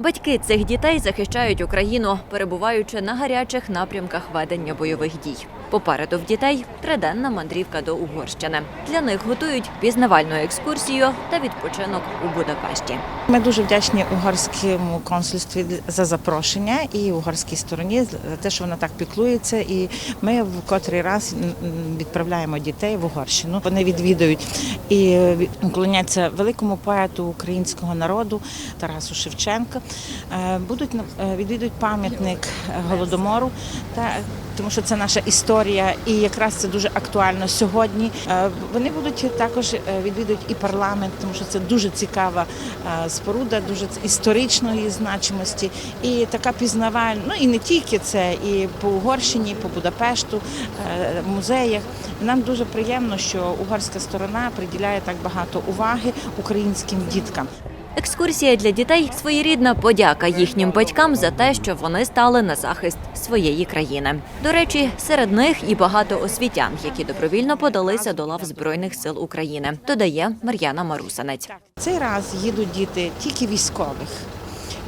Батьки цих дітей захищають Україну, перебуваючи на гарячих напрямках ведення бойових дій. Попереду в дітей триденна мандрівка до Угорщини. Для них готують пізнавальну екскурсію та відпочинок у Будапешті. Ми дуже вдячні угорському консульстві за запрошення і угорській стороні за те, що вона так піклується. І ми в котрий раз відправляємо дітей в Угорщину. Вони відвідують і уклоняться великому поету українського народу Тарасу Шевченка. Е, Будуть е, відвідують пам'ятник е, голодомору, та тому що це наша історія, і якраз це дуже актуально сьогодні. Вони будуть також відвідують і парламент, тому що це дуже цікава споруда, дуже історичної значимості, і така пізнавальна. Ну і не тільки це, і по Угорщині, по Будапешту, музеях. Нам дуже приємно, що угорська сторона приділяє так багато уваги українським діткам. Екскурсія для дітей своєрідна подяка їхнім батькам за те, що вони стали на захист своєї країни. До речі, серед них і багато освітян, які добровільно подалися до лав збройних сил України. Додає Мар'яна Марусанець. Цей раз їдуть діти тільки військових.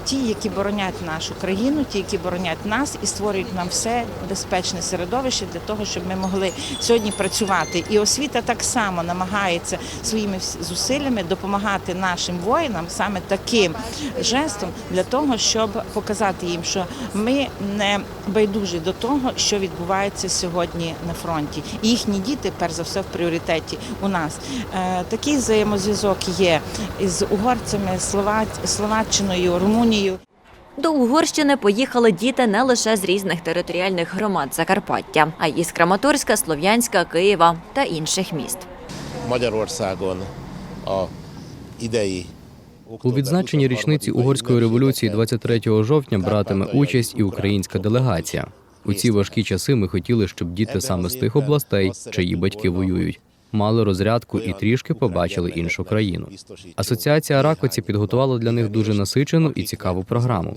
Ті, які боронять нашу країну, ті, які боронять нас і створюють нам все безпечне середовище для того, щоб ми могли сьогодні працювати. І освіта так само намагається своїми зусиллями допомагати нашим воїнам саме таким жестом для того, щоб показати їм, що ми не байдужі до того, що відбувається сьогодні на фронті. І їхні діти, перш за все, в пріоритеті у нас. Е, Такий взаємозв'язок є із угорцями, Словач- Словаччиною, Румунією. До Угорщини поїхали діти не лише з різних територіальних громад Закарпаття, а й із Краматорська, Слов'янська, Києва та інших міст. A idei У відзначенні річниці угорської революції 23 жовтня братиме участь і українська делегація. У ці важкі часи ми хотіли, щоб діти саме з тих областей, чиї батьки воюють, мали розрядку і трішки побачили іншу країну. Асоціація Ракоці підготувала для них дуже насичену і цікаву програму.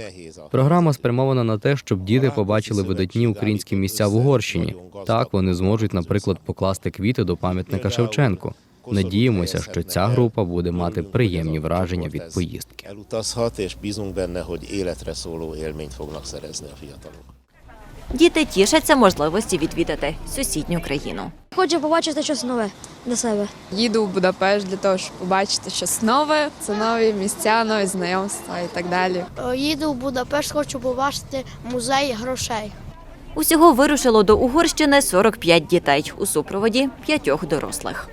Програма спрямована на те, щоб діти побачили видатні українські місця в Угорщині. Так вони зможуть, наприклад, покласти квіти до пам'ятника Шевченку. Надіємося, що ця група буде мати приємні враження від поїздки. Діти тішаться можливості відвідати сусідню країну. Хочу побачити щось нове для себе. Їду в Будапешт для того, щоб побачити щось нове. Це нові місця, нові знайомства і так далі. Е, Їду в Будапешт, хочу побачити музей грошей. Усього вирушило до Угорщини 45 дітей у супроводі п'ятьох дорослих.